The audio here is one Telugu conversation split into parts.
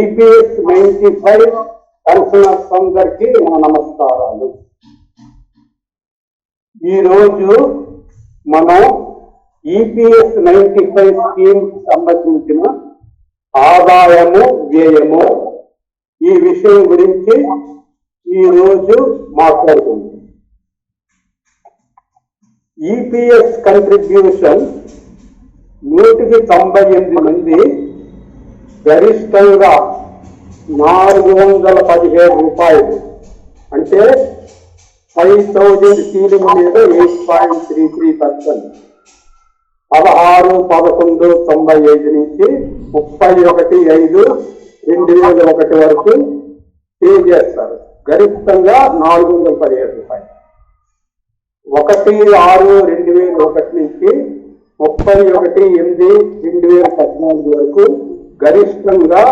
ఈపీఎస్ నైన్టీ ఫైవ్ పెన్షనర్స్ అందరికీ నా నమస్కారాలు. ఈరోజు మనం ఈపీఎస్ నైన్టీ ఫైవ్ స్కీమ్ సంబంధించిన ఆదాయము వ్యయము ఈ విషయం గురించి ఈరోజు మాట్లాడుకుందాం. ఈపీఎస్ కంట్రిబ్యూషన్ నూటికి తొంభై ఎనిమిది మంది గరిష్టంగా నాలుగు వందల పదిహేడు రూపాయలు. అంటే ఫైవ్ థౌజండ్ సీలింగ్ మీద eight point three three percent పదహారు పదకొండు తొంభై ఐదు నుంచి ముప్పై ఒకటి ఐదు రెండు వేల ఒకటి వరకు పే చేస్తారు. గరిష్టంగా నాలుగు వందల పదిహేడు రూపాయలు. ఒకటి ఆరు రెండు వేల ఒకటి నుంచి ముప్పై ఒకటి ఎనిమిది రెండు వేల పద్నాలుగు వరకు గరిష్టంగా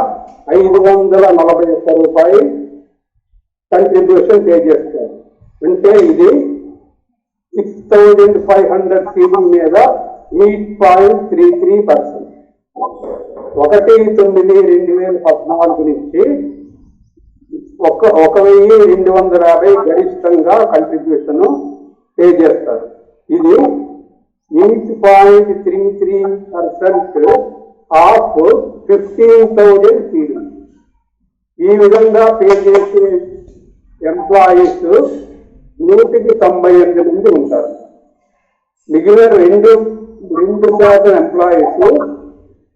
ఐదు వందల నలభై ఒక్క రూపాయి కంట్రిబ్యూషన్ పే చేస్తారు. అంటే ఇది six thousand five hundred CM మీద eight point three three percent ఒకటి తొమ్మిది రెండు వేల పద్నాలుగు నుంచి ఒక ఒక వెయ్యి రెండు వందల యాభై గరిష్టంగా కంట్రిబ్యూషన్ పే చేస్తారు. ఇది eight point three three percent of fifteen thousand ceiling ఈ విధంగా పే చేసే ఎంప్లాయీస్ నూటికి తొంభై ఎనిమిది మంది ఉంటారు. మిగిలిన రెండు రెండు శాతం ఎంప్లాయీస్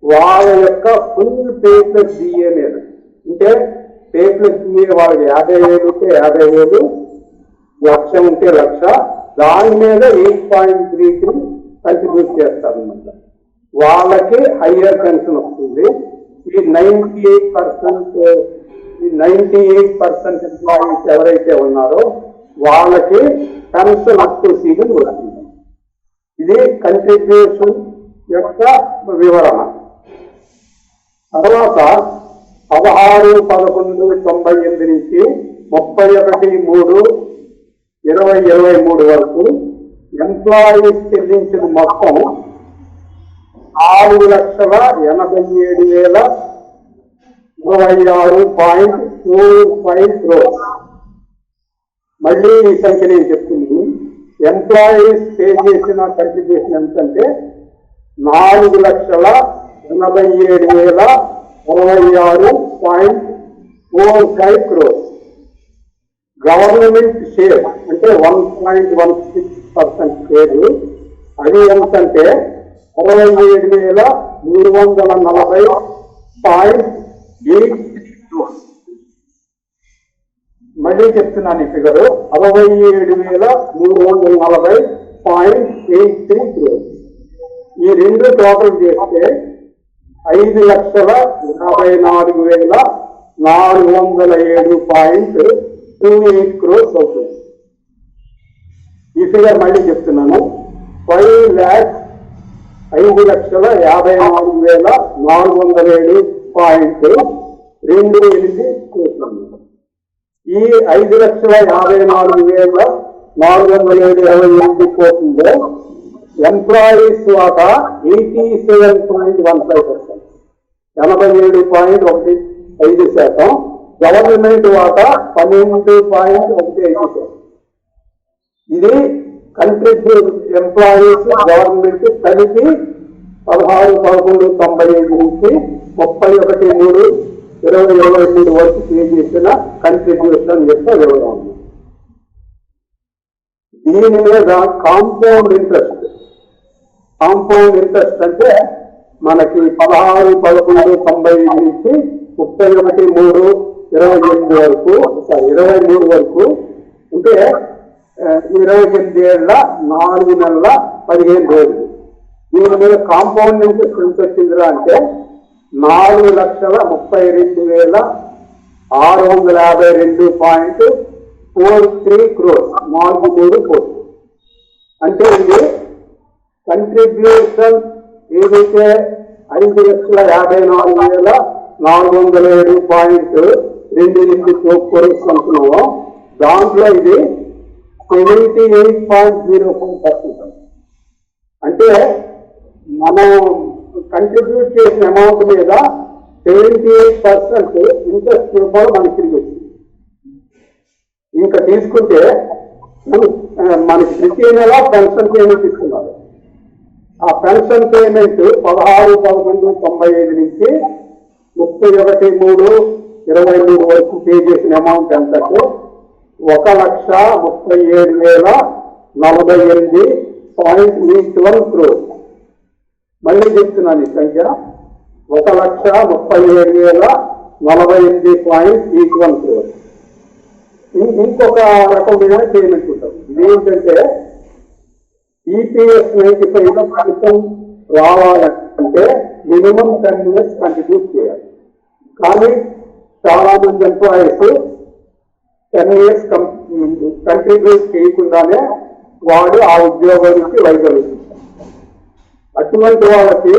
వాళ్ళ యొక్క ఫుల్ పే ప్లస్ డిఏ మీద. అంటే పే ప్లస్ డిఏ వాళ్ళకి యాభై వేలు ఉంటే యాభై వేలు లక్ష ఉంటే లక్ష దాని మీద eight point three three contribute చేస్తారు అన్నమాట. వాళ్ళకి హయ్యర్ పెన్షన్ వస్తుంది. ఈ నైన్టీ ఎయిట్ పర్సెంట్ ఈ నైన్టీ ఎయిట్ పర్సెంట్ ఎంప్లాయీస్ ఎవరైతే ఉన్నారో వాళ్ళకి పెన్షన్ అప్ టు సీజన్ వస్తుంది. ఇది కంట్రిబ్యూషన్ యొక్క వివరణ. తర్వాత పదహారు పదకొండు తొంభై ఎనిమిది నుంచి ముప్పై ఒకటి మూడు ఇరవై ఇరవై మూడు వరకు ఎంప్లాయీస్ చెల్లించిన మొత్తం నాలుగు లక్షల ఎనభై ఏడు వేల ఇరవై ఆరు పాయింట్ టూ ఫైవ్ క్రోర్స్ మళ్ళీ ఈ సంఖ్య నేను చెప్తుంది ఎంప్లాయీస్ పే చేసిన కంట్రిబ్యూషన్ ఎంతంటే నాలుగు లక్షల ఎనభై ఏడు వేల ఇరవై ఆరు point four five crores government share అంటే one point one six percent share. అది ఎంతంటే అరవై ఏడు వేల మూడు వందల నలభై పాయింట్ ఎయిట్ మళ్ళీ చెప్తున్నాను ఈ ఫిగర్ అరవై ఏడు వేల మూడు వందల నలభై పాయింట్ ఎయిట్ త్రీ క్రోర్స్ ఈ రెండు టోటల్ చేస్తే ఐదు లక్షల యాభై నాలుగు వేల నాలుగు వందల ఏడు పాయింట్ టూ ఎయిట్ క్రోర్స్ అవుతుంది. ఈ ఫిగర్ మళ్ళీ చెప్తున్నాను. ఫైవ్ ల్యాక్స్ ఐదు లక్షల యాభై నాలుగు వేల నాలుగు వందల ఏడు పాయింట్ రెండు ఎనిమిది క్రోర్స్ ఈ ఐదు లక్షల యాభై నాలుగు వేల నాలుగు వందల ఏడు ఇరవై ఎనిమిది కోట్లలో ఎంప్లాయీస్ వాటా eighty seven point one five percent ఎనభై ఏడు పాయింట్ ఒకటి ఐదు శాతం. గవర్నమెంట్ వాటా పన్నెండు పాయింట్ ఒకటి ఐదు శాతం. ఇది కంట్రిబ్యూట్ ఎంప్లాయీస్ గవర్నమెంట్ కలిపి పదహారు పదకొండు తొంభై ఐదు నుంచి ముప్పై ఒకటి మూడు ఇరవై ఇరవై మూడు వరకు పే చేసిన కంట్రిబ్యూషన్ యొక్క వివరం దీని మీద కాంపౌండ్ ఇంట్రెస్ట్ కాంపౌండ్ ఇంట్రెస్ట్ అంటే మనకి పదహారు పదకొండు తొంభై ఐదు నుంచి ముప్పై ఒకటి మూడు ఇరవై ఎనిమిది వరకు సారీ ఇరవై మూడు వరకు అంటే ఇరవై ఎనిమిది ఏళ్ళ నాలుగు నెలల పదిహేను రోజులు. దీని మీద కాంపౌండ్ ఇంట్రెస్ట్ ఎంత వచ్చిందిరా అంటే నాలుగు లక్షల ముప్పై రెండు వేల ఆరు వందల యాభై రెండు పాయింట్ ఫోర్ త్రీ క్రోర్ నాలుగు మూడు కోట్లు. అంటే ఇది కంట్రిబ్యూషన్ ఏదైతే ఐదు లక్షల యాభై నాలుగు వేల నాలుగు వందల ఏడు పాయింట్ రెండు ఎనిమిది క్రోర్స్ అనుకున్నామో దాంట్లో ఇది seventy eight point zero four percent అంటే మనం కంట్రిబ్యూట్ చేసిన అమౌంట్ మీద సెవెంటీ ఎయిట్ పర్సెంట్ ఇంట్రెస్ట్ రూపంలో మనకి తిరిగి వచ్చింది. ఇంకా తీసుకుంటే మనకి ప్రతి నెల పెన్షన్ పేమెంట్ ఇస్తున్నారు ఆ పెన్షన్ పేమెంట్ పదహారు పదకొండు తొంభై ఐదు నుంచి ముప్పై ఒకటి మూడు ఇరవై మూడు వరకు పే చేసిన అమౌంట్ ఎంతకు ఒక లక్ష ముప్పై ఏడు వేల నలభై ఎనిమిది పాయింట్ ఎయిట్ వన్ క్రోర్ మళ్ళీ చెప్తున్నాను ఈ సంఖ్య. ఒక లక్ష ముప్పై ఏడు వేల నలభై ఎనిమిది పాయింట్ ఎయిట్ వన్ క్రోర్ ఇంకొక రకమైన పేమెంట్ ఉంటుంది. ఇదేంటంటే ఈపీఎస్ నైన్టీ ఫైవ్ ఫలితం రావాలంటే మినిమం టెన్ ఇయర్స్ కంటిన్యూస్ చేయాలి. కానీ చాలా మంది ఎంప్లాయీస్ టెన్ ఇయర్స్ కంట్రిబ్యూట్ చేయకుండానే వాడు ఆ ఉద్యోగానికి నుంచి అటువంటి వాళ్ళకి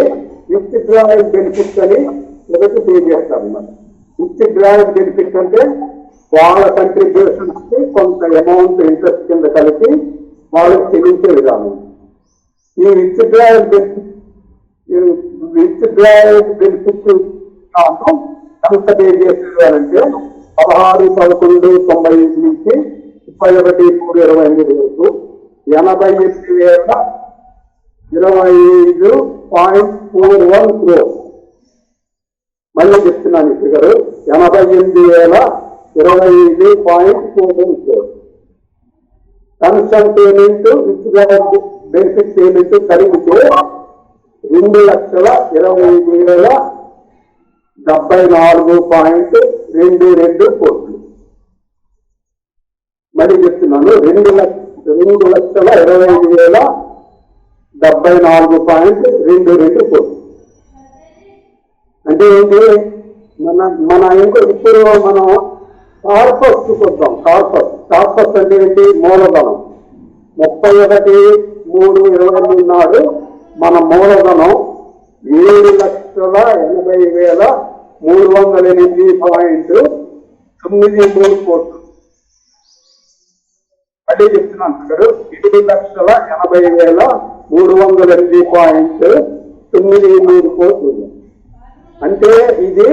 విత్ డ్రాయల్ బెనిఫిట్స్ అని మొదటి పే చేస్తారు అన్నమాట విత్ డ్రాయల్ బెనిఫిట్ అంటే వాళ్ళ కంట్రిబ్యూషన్స్కి కొంత అమౌంట్ ఇంట్రెస్ట్ కింద కలిపి వాళ్ళకి చెల్లించే విధానం. ఈ withdrawal benefit withdrawal benefit ఎంత పే చేసేవారంటే అంటే పదహారు పదకొండు తొంభై ఐదు నుంచి ముప్పై ఒకటి మూడు ఇరవై ఎనిమిది వరకు ఎనభై ఎనిమిది వేల ఇరవై ఐదు పాయింట్ ఫోర్ వన్ క్రోర్ మళ్ళీ చెప్తున్నాను ఇప్పుడు గారు. ఎనభై ఎనిమిది వేల ఇరవై ఐదు పాయింట్ ఫోర్ వన్ క్రోర్ కన్సన్ పేమెంట్ విత్ బెనిఫిట్ పేమెంట్ కలిగితే రెండు లక్షల ఇరవై ఐదు వేల డెబ్బై నాలుగు పాయింట్ రెండు రెండు కోట్లు. మరి చెప్తున్నాను రెండు లక్ష రెండు లక్షల ఇరవై ఐదు వేల డెబ్బై నాలుగు పాయింట్ రెండు రెండు కోట్లు. అంటే ఏంటి? మన మన ఇంకో ఇప్పుడు మనం కార్పస్ చూద్దాం కార్పస్ కార్పస్ అంటే ఏంటి? మూలధనం. ముప్పై ఒకటి మూడు ఇరవై మూడు నాడు మన మూలధనం ఏడు లక్షల ఎనభై వేల మూడు వందల ఎనిమిది పాయింట్ తొమ్మిది మూడు కోట్లు. మళ్ళీ చెప్తున్నాను ఏడు లక్షల ఎనభై వేల మూడు వందల ఎనిమిది పాయింట్ తొమ్మిది మూడు కోట్లు. అంటే ఇది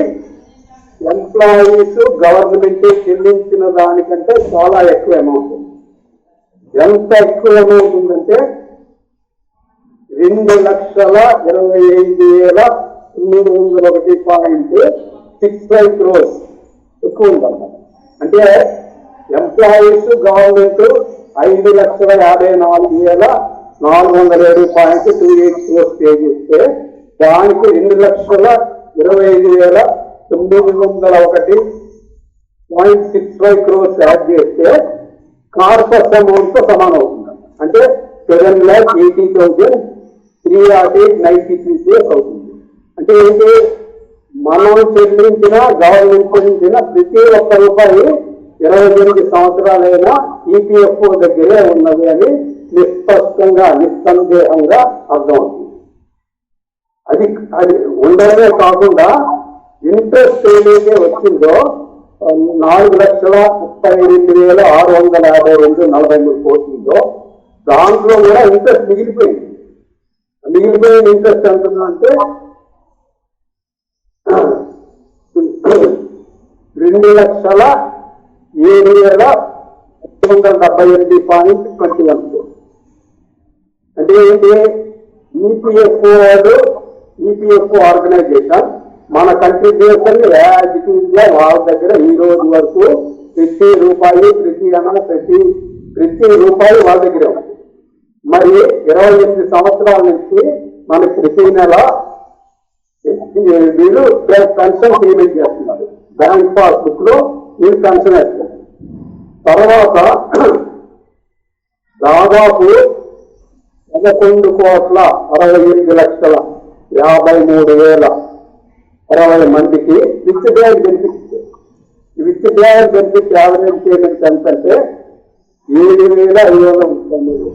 ఎంప్లాయీస్ గవర్నమెంట్ చెల్లించిన దానికంటే చాలా ఎక్కువ అమౌంట్. ఎంత ఎక్కువ అమౌంట్ ఉందంటే రెండు లక్షల ఇరవై ఐదు వేల తొమ్మిది వందల ఒకటి పాయింట్ సిక్స్ ఫైవ్ క్రోర్స్ ఎక్కువ ఉందన్నమాట అంటే ఎంప్లాయీస్ గవర్నమెంట్ ఐదు లక్షల యాభై నాలుగు వేల నాలుగు వందల ఏడు point two eight crores pay చేస్తే దానికి రెండు లక్షల ఇరవై ఐదు వేల తొమ్మిది వందల ఒకటి point six five crores add చేస్తే కార్పస్ అమౌంట్తో సమానం అవుతుంది. అంటే seven lakh eighty thousand three nought eight ninety three crores అవుతుంది. అంటే ఏంటి? మనం చెల్లించిన గవర్నమెంట్ చెల్లించిన ప్రతి ఒక్క రూపాయి ఇరవై ఎనిమిది సంవత్సరాలైనా ఈపీఎఫ్ దగ్గరే ఉన్నది అని నిస్పష్టంగా నిస్సందేహంగా అర్థమవుతుంది. అది అది ఉండడమే కాకుండా ఇంట్రెస్ట్ ఏదైతే వచ్చిందో నాలుగు లక్షల ముప్పై ఎనిమిది వేల ఆరు వందల యాభై రెండు నలభై మూడు కోట్లుందో దాంట్లో కూడా ఇంట్రెస్ట్ మిగిలిపోయింది. మిగిలిపోయిన ఇంట్రెస్ట్ ఎంత అంటే రెండు లక్షల ఏడు వేల ఐదు వందల డెబ్బై ఎనిమిది పాయింట్ ట్వంటీ వన్. అంటే ఏంటి? ఈపీఎఫ్ఓ వాడు ఈపీఎఫ్ఓ ఆర్గనైజేషన్ మన కంట్రిబ్యూషన్ యాజ్ ఇట్ ఈజ్ వాళ్ళ దగ్గర ఈ రోజు వరకు ప్రతి రూపాయి ప్రతి అన్న ప్రతి ప్రతి రూపాయి వాళ్ళ దగ్గర ఉంది. మరి ఇరవై ఎనిమిది సంవత్సరాల నుంచి మనకి ప్రతి నెల వీళ్ళు పెన్షన్ పేమెంట్ చేస్తున్నారు. బ్యాంక్ పాస్బుక్లో వీళ్ళు పెన్షన్ వేస్తున్నారు తర్వాత దాదాపు పదకొండు కోట్ల అరవై ఎనిమిది లక్షల యాభై మూడు వేల అరవై మందికి withdrawal benefit withdrawal benefit average payment ఎంతంటే ఏడు వేల ఐదు వందల ముప్పై మూడు.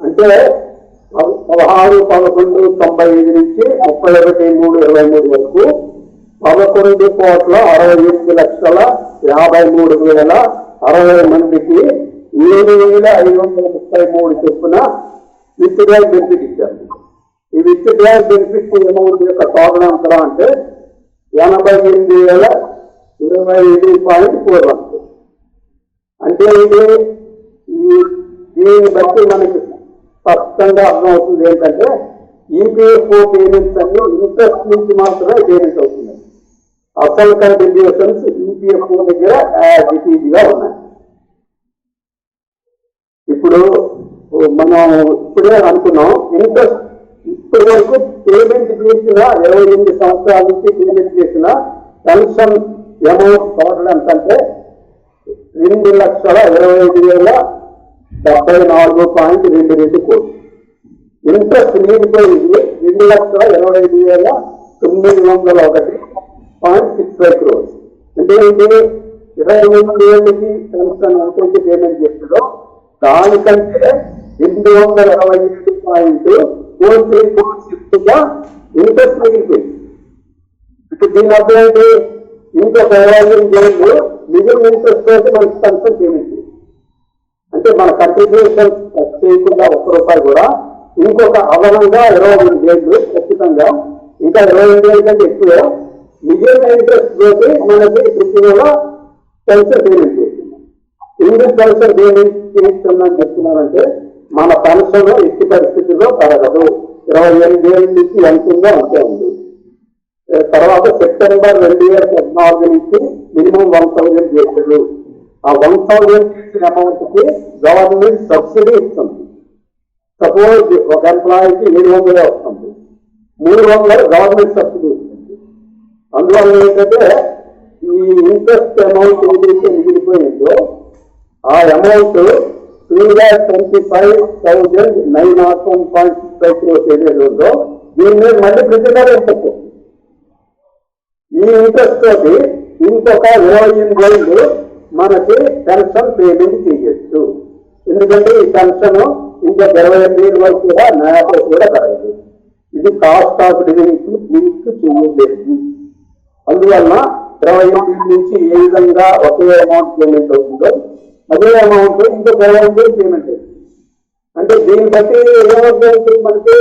అంటే పద- పదహారు పదకొండు తొంభై ఐదు నుంచి ముప్పై ఒకటి మూడు ఇరవై మూడు వరకు పదకొండు కోట్ల అరవై ఎనిమిది లక్షల యాభై మూడు వేల అరవై మందికి ఏడు వేల ఐదు వందల ముప్పై మూడు చొప్పున విత్ డ్రాయల్ బెనిఫిట్ ఇచ్చారు. ఈ విత్ డ్రాయల్ బెనిఫిట్ అమౌంట్ యొక్క తోరణాంతరం అంటే ఎనభై ఎనిమిది వేల ఇరవై ఐదు పాయింట్ ఫోర్ వన్. అంటే ఇది ఈ దీన్ని బట్టి మనకి స్పష్టంగా అర్థమవుతుంది ఏంటంటే ఈపీఎఫ్ఓ పేమెంట్స్ అన్ని ఇంట్రెస్ట్ నుంచి మాత్రమే పేమెంట్ అవుతుంది అసలు కంట్రిబ్యూషన్స్ ఈపీఎఫ్ఓ దగ్గర యాజ్ ఉన్నాయి. ఇప్పుడు మనం ఇప్పుడే అనుకున్నాం ఇంట్రెస్ట్ ఇప్పటి వరకు పేమెంట్ చేసిన ఇరవై ఎనిమిది సంవత్సరాల నుంచి పేమెంట్ చేసిన పెన్షన్ అమౌంట్ టోటల్ ఎంత అంటే రెండు లక్షల ఇరవై ఐదు వేల డెబ్బై నాలుగు పాయింట్ రెండు రెండు కోట్లు. ఇంట్రెస్ట్ మిగిలిపోయింది రెండు లక్షల ఇరవై ఐదు వేల తొమ్మిది వందల ఒకటి పాయింట్ సిక్స్ ఫైవ్ క్రోర్స్. అంటే ఏంటి? ఇరవై మూడు ఏళ్ళకి పెన్షన్ అనుకుంటే పేమెంట్ చేస్తుందో దానికంటే రెండు వందల ఇరవై ఏడు పాయింట్ ఫోర్ త్రీ ఫోర్ సిక్స్గా ఇంట్రెస్ట్ మిగిలిపోయింది ఇప్పుడు దీని అర్థం ఏంటి? ఇంకొక ఇరవై ఎనిమిది మిగిలిన ఇంట్రెస్ట్ అయితే మనకి పెన్షన్ పేమెంట్ అంటే మన కంట్రిబ్యూషన్ చేయకుండా ఒక్క రూపాయి కూడా ఇంకొక అదనంగా ఇరవై మూడు వేలు ఖచ్చితంగా. ఇంకా ఇరవై ఎనిమిది వేల కంటే ఎక్కువ మిగిలిన ఇంట్రెస్ట్ తోటి మనకి ప్రతి కల్చర్ పేమెంట్ చేస్తున్నాం. ఎందుకు పెన్షన్ పేమెంట్ చేస్తుందని చెప్తున్నారంటే మన పెన్షన్ ఎట్టి పరిస్థితుల్లో పెరగదు ఇరవై ఎనిమిది ఏళ్ళ నుంచి ఎంత ఉందో అంతే ఉంది. తర్వాత సెప్టెంబర్ రెండు వేల పద్నాలుగు నుంచి మినిమం వన్ థౌజండ్ చేశారు ఆ వన్ థౌజండ్ చేసిన అమౌంట్కి గవర్నమెంట్ సబ్సిడీ ఇస్తుంది. సపోజ్ ఒక ఎంప్లాయీకి ఏడు వందలే వస్తుంది. మూడు వందలు గవర్నమెంట్ సబ్సిడీ ఇస్తుంది. అందువల్ల ఏంటంటే ఈ ఇంట్రెస్ట్ అమౌంట్ ఏదైతే మిగిలిపోయిందో ఆ amount three lakh twenty five thousand nine nought one point six five crores ఏదైతే ఉందో దీని మీద మళ్ళీ ప్రతిదారు నెల ఇంట్రెస్ట్ ఈ ఇంట్రెస్ట్ తోటి ఇంకొక ఇరవై ఎనిమిది మనకి పెన్షన్ పేమెంట్ చేయొచ్చు ఎందుకంటే ఈ పెన్షన్ ఇంకా ఇరవై ఎనిమిది వరకు కూడా నాకు కూడా కలగదు ఇది కాస్ట్ ఆఫ్ లివింగ్ లింక్ చేయలేదు. అందువలన ఇరవై ఎనిమిది నుంచి ఏ విధంగా ఒకే అమౌంట్ పేమెంట్ అవుతుందో అదే అమౌంట్ ఇంకా ఇరవై ఎనిమిది పేమెంట్ అవుతుంది. అంటే దీన్ని బట్టి ఏమవుతుంది మనకి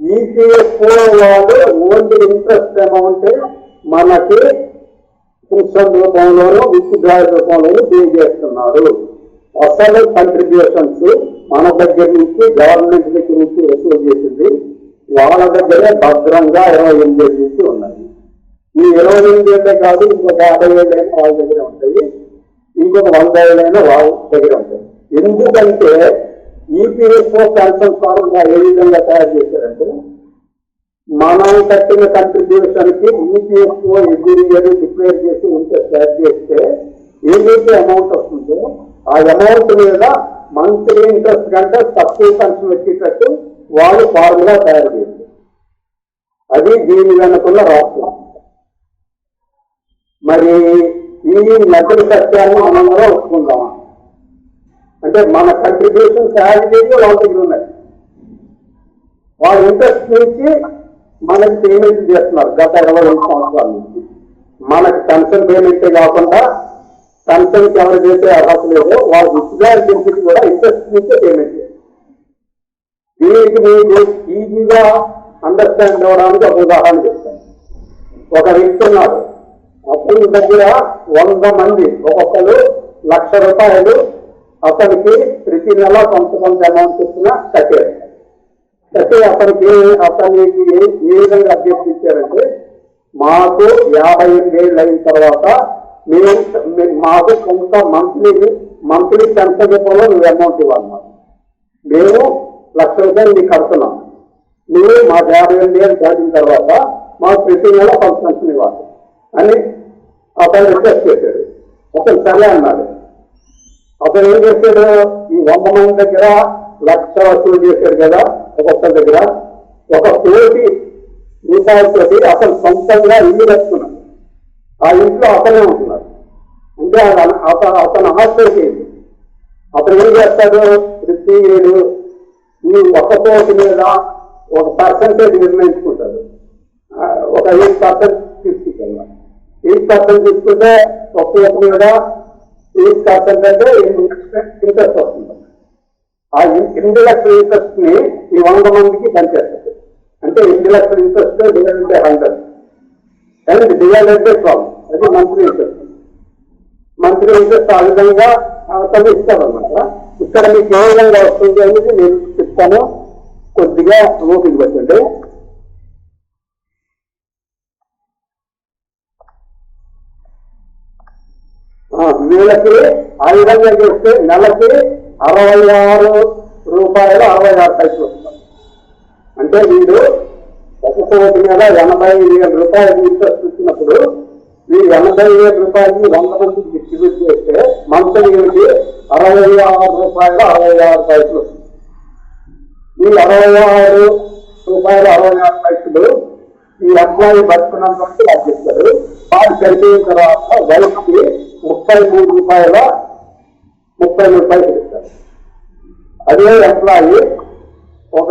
ఈపీఎఫ్ఓ వాళ్ళు ఓన్లీ ఇంట్రెస్ట్ అమౌంట్ మనకి కృష్ణ రూపంలోనూ విత్డ్రా రూపంలోనూ పే చేస్తున్నారు అసలు కంట్రిబ్యూషన్స్ మన దగ్గర నుంచి గవర్నమెంట్ దగ్గర నుంచి వసూలు చేసింది. వాళ్ళ దగ్గరే భద్రంగా ఇరవై ఎనిమిది ఏళ్ళ నుంచి ఉన్నాయి. ఈ ఇరవై ఎనిమిది ఏళ్ళే కాదు ఇంకొక యాభై ఏళ్ళైనా వాళ్ళ దగ్గర ఉంటాయి. ఇంకొక వంద ఏళ్ళైనా వాళ్ళ దగ్గర ఉంటాయి. ఎందుకంటే ఈపీఎఫ్ఓ పెన్షన్ ఫార్మ్ ఏ విధంగా తయారు చేశారు? మనం కట్టిన కంట్రిబ్యూషన్కి ఈపీఎఫ్ఓ ఎవ్రీ ఇయర్ డిక్లేర్ చేసి ఉంటే యాడ్ చేస్తే ఏదైతే అమౌంట్ వస్తుందో ఆ అమౌంట్ మీద మంత్లీ ఇంట్రెస్ట్ కంటే తక్కువ పెన్షన్ వచ్చేటట్టు వాళ్ళు ఫార్ములా తయారు చేశారు అది దీని వెనుకున్న రాష్ట్రం. మరి ఈ నదుల సత్యాన్ని మనం కూడా ఒప్పుకుందామా? అంటే మన కంట్రిబ్యూషన్ శాలరీ వాళ్ళ దగ్గర ఉన్నాయి. వాళ్ళ ఇంట్రెస్ట్ నుంచి మనకి పేమెంట్ చేస్తున్నారు. గత ఇరవై రెండు సంవత్సరాల నుంచి. మనకి పెన్షన్ పేమెంటే కాకుండా పెన్షన్ ఎవరు చేసే అర్హత లేదో వాళ్ళ విత్డ్రాయల్ బెనిఫిట్ కూడా ఇంట్రెస్ట్ నుంచే పేమెంట్ చేస్తారు. దీనికి మీకు ఈజీగా అండర్స్టాండ్ అవ్వడానికి ఒక ఉదాహరణ చెప్తాను. ఒక వ్యక్తి ఉన్నాడు. అతని దగ్గర వంద మంది ఒక్కొక్కరు లక్ష రూపాయలు అతనికి ప్రతి నెల కొంత కొంత అమౌంట్ చొప్పున కట్టారు అయితే అతనికి అతనికి ఏ- విధంగా అభ్యర్థించారంటే మాకు యాభై ఎనిమిది ఏళ్ళు అయిన తర్వాత మేము మాకు కొంత మంత్లీ మంత్లీ ఎంత చెప్పాలో నువ్వు అమౌంట్ ఇవ్వాలి మేము లక్ష రూపాయలు నీకు కడుతున్నాం. నువ్వు మా యాభై ఏళ్ళు ఏళ్ళు దాటిన తర్వాత మాకు ప్రతి నెల కొంత ఇవ్వాలి అని అతను రిక్వెస్ట్ చేశాడు. అతను సరే అన్నాడు. అతను ఏం చేశాడు? ఈ వంద మంది దగ్గర లక్ష వసూలు చేశాడు కదా ఒక్కొక్కరి దగ్గర ఒక కోటి రూపాయలతోటి అసలు సొంతంగా ఇల్లు కట్టుకున్నాడు. ఆ ఇంట్లో అతనే ఉంటున్నారు అంటే అతను అతను అతను అతను ఏం చేస్తాడు? ప్రతి ఏడు. ఈ ఒక్క కోటి మీద ఒక పర్సంటేజ్ నిర్ణయించుకుంటాడు. ఒక ఎయిట్ పర్సెంట్ తీసుకుంటాడు. ఎయిట్ పర్సెంట్ తీసుకుంటే ఒక కోటి మీద ఎయిట్ పర్సెంట్ అంటే ఇంట్రెస్ట్ వస్తుంది. ఆ ఎన్- ఎనిమిది లక్షల ఇంట్రెస్ట్ని ఈ వంద మందికి పనిచేస్తుంది. అంటే ఎనిమిది లక్షల interest divide by hundred. And divided by twelve. అది మంత్లీ ఇంట్రెస్ట్. మంత్లీ ఇంట్రెస్ట్ ఆ విధంగా అవతల ఇస్తారనమాట ఇక్కడ మీకు ఏ విధంగా వస్తుంది అనేది నేను చెప్తాను. కొద్దిగా ఓపిక పెట్టండి ఆ, వీళ్ళకి ఆ విధంగా చేస్తే నెలకి అరవై ఆరు రూపాయలు అరవై ఆరు పైసలు అంటే వీడు ఒక కోటి మీద ఎనభై వేల రూపాయలు ఇంట్రెస్ట్ ఇచ్చినప్పుడు ఎనభై వేల రూపాయలు వంద మందికి డిస్ట్రిబ్యూట్ చేస్తే మంత్లీ వీడికి అరవై ఆరు రూపాయలు అరవై ఆరు పైసలు ఈ అరవై ఆరు రూపాయలు అరవై ఆరు పైసలు ఈ అమ్మాయి బతుకున్నంత వరకు లభిస్తారు వాడు చనిపోయిన తర్వాత వైఫ్కి ముప్పై మూడు రూపాయల ముప్పై రూపాయలు పైసలు ఇస్తారు అదే ఎంప్లాయీ ఒక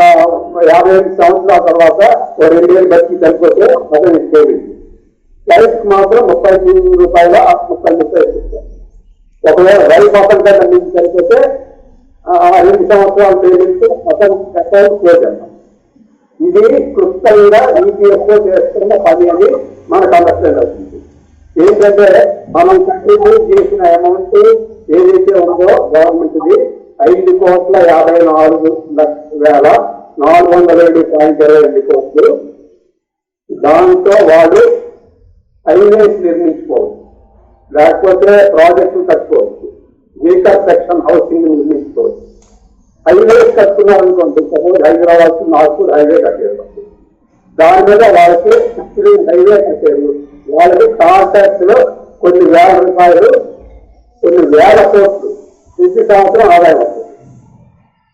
యాభై ఐదు సంవత్సరాల తర్వాత ఒక వేలు బతికి చనిపోతే అతను ఇచ్చేది. లైఫ్ మాత్రం ముప్పై తొమ్మిది రూపాయల ముప్పై ముప్పై ఇస్తారు ఒకవేళ రైతు అతని కన్నా నుంచి చనిపోతే ఆ రెండు సంవత్సరాలు పేమెంట్ మొత్తం అకౌంట్ క్లోజ్ ఇది క్లుప్తంగా ఈపీఎఫ్ఓ చేస్తున్న పని అని మనకు అండర్స్టాండ్ అవుతుంది ఏంటంటే మనం కంట్రిబ్యూట్ చేసిన అమౌంట్ ఏదైతే ఉందో గవర్నమెంట్ది ఐదు కోట్ల యాభై నాలుగు వేల నాలుగు వందల ఏడు పాయింట్ ఇరవై రెండు కోట్లు దాంతో వాళ్ళు హైవేస్ నిర్మించుకోవచ్చు. లేకపోతే ప్రాజెక్టులు కట్టుకోవచ్చు. వీకర్ సెక్షన్ హౌసింగ్ నిర్మించుకోవచ్చు. హైవేస్ కట్టుకున్నారు suppose Hyderabad to Nagpur highway కట్టారు దాని మీద వాళ్ళకి హైవే కట్టారు వాళ్ళకి కాంట్రాక్ట్లో కొన్ని వేల రూపాయలు కొన్ని వేల కోట్లు ప్రతి సంవత్సరం ఆదాయం వస్తుంది.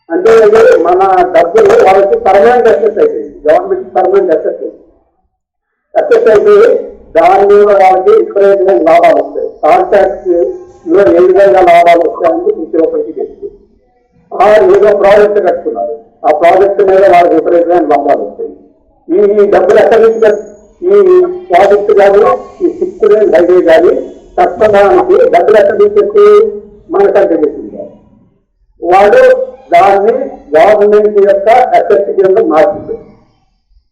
అంటే ఇది మన డబ్బులు వాళ్ళకి పర్మనెంట్ అసెట్ అయిపోయింది గవర్నమెంట్ పర్మనెంట్ అసెట్ అయింది అసెట్ అయిపోయి దాని మీద వాళ్ళకి విపరీతమైన లాభాలు వస్తాయి. కాంట్రాక్ట్లో ఏ విధంగా లాభాలు వస్తాయని ప్రతి ఒక్కరికి తెలుసు. ఏదో ప్రాజెక్ట్ కట్టుకున్నారు. ఆ ప్రాజెక్ట్ మీద వాళ్ళకి విపరీతమైన లాభాలు వస్తాయి. ఈ డబ్బులు ఎక్కడి నుంచి ఈ ప్రాజెక్ట్ కానీ ఈ సిక్స్ లేన్ హైవే కానీ కట్టడానికి డబ్బులు ఎక్కడ నుంచి మనకంటే మన వాడు దాన్ని గవర్నమెంట్ యొక్క అసెట్ కింద మార్చింది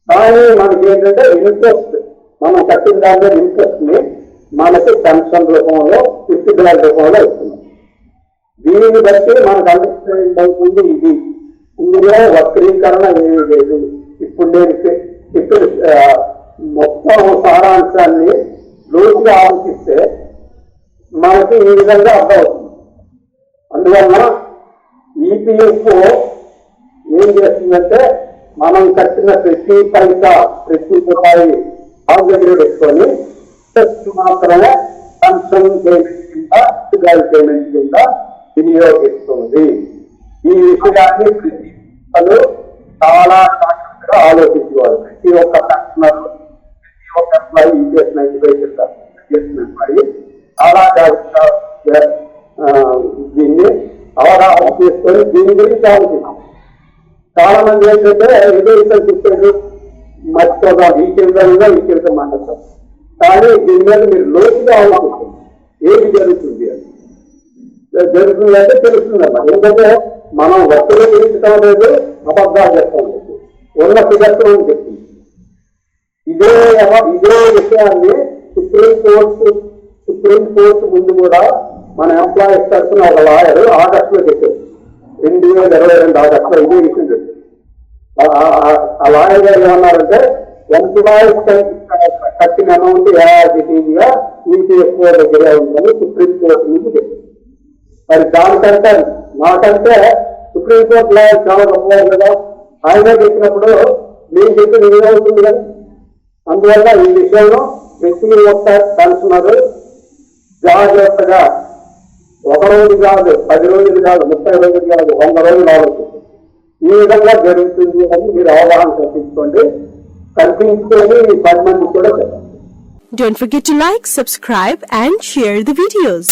కానీ మనకి ఏంటంటే ఇంట్రెస్ట్ మనం కట్టిన దాని ఇంట్రెస్ట్ని మనకి పెన్షన్ రూపంలో ఫిఫ్టీ రూపంలో ఇస్తున్నాం. దీనిని బట్టి మనకు అండర్స్టాండ్ అవుతుంది ఇది. ఇందులో వక్రీకరణ ఏమీ లేదు. ఇప్పుడు నేను ఇప్పుడు సారాంశాన్ని లోతుగా ఆలోచిస్తే మనకి ఈ విధంగా అర్థమవుతుంది. అందువలన ఈపీఎఫ్ఓ ఏం చేస్తుందంటే మనం కట్టిన ప్రతి పైసా ప్రతి రూపాయి ఆ పెట్టుకొని టెస్ట్ మాత్రమే పెన్షన్ పేమెంట్ కింద పేమెంట్ కింద వినియోగిస్తుంది. ఈ విషయాన్ని ప్రతి చాలా జాగ్రత్తగా ఆలోచించేవారు ప్రతి ఒక్క కస్టమర్ ఒక ఒక్క ఎంప్లాయీ ఈ చేసిన ఎడ్యుకేషన్ చేసిన ఎంప్లాయీ చాలా దీన్ని అవగాహన చేసుకొని దీని గురించి ఆలోచిస్తాం చాలా మంది ఏంటంటే ఎడ్యుకేషన్ ఇక్కడ చెప్పారు మర్చిపోదాం ఈ చిరుతంగా ఈ చిరుత మాట్లాడతాం కానీ దీని మీద మీరు లోతుగా ఆలోచిస్తారు ఏది జరుగుతుంది అని జరుగుతుంది అంటే తెలుస్తుంది అన్నమాట ఎందుకంటే మనం వస్తువులు గురించడం లేదు అబద్ధాలు చెప్తాం లేదు ఉన్న ఫిగర్స్ చెప్తుంది ఇదే ఇదే విషయాన్ని సుప్రీం కోర్టు సుప్రీం కోర్టు ముందు కూడా మన ఎంప్లాయీస్ తరఫున ఒక లాయర్ ఆగస్ట్లో చెప్పారు. రెండు వేల ఇరవై రెండు ఆగస్టులో ఇదే విషయం చెప్పారు. ఆ- లాయర్ గారు ఏమన్నారంటే ఎంప్లాయీస్ కట్టిన అమౌంట్ ఏఆర్డిటీగా ఈపీఎఫ్ఓ దగ్గరే ఉందని సుప్రీం కోర్టు నుంచి చెప్పారు. మరి దానికంటే నాకంటే సుప్రీం కోర్టు లాయర్ చాలా గొప్పవారు కదా. ఆయన చెప్పినప్పుడు నేను చెప్పి నిజమవుతుంది కదా. అందువల్ల ఈ విషయంలో వ్యక్తులు ఒక్క పెన్షనర్ జాగ్రత్తగా ఒక రోజు కాదు పది రోజులు కాదు ముప్పై రోజులు కాదు వంద రోజులు ఆలోచిస్తుంది ఈ విధంగా జరుగుతుంది అని మీరు అవగాహన కల్పించుకోండి. కల్పించుకొని ఈ పది మంది కూడా చెప్పండి. Don't forget to like, subscribe and share the videos.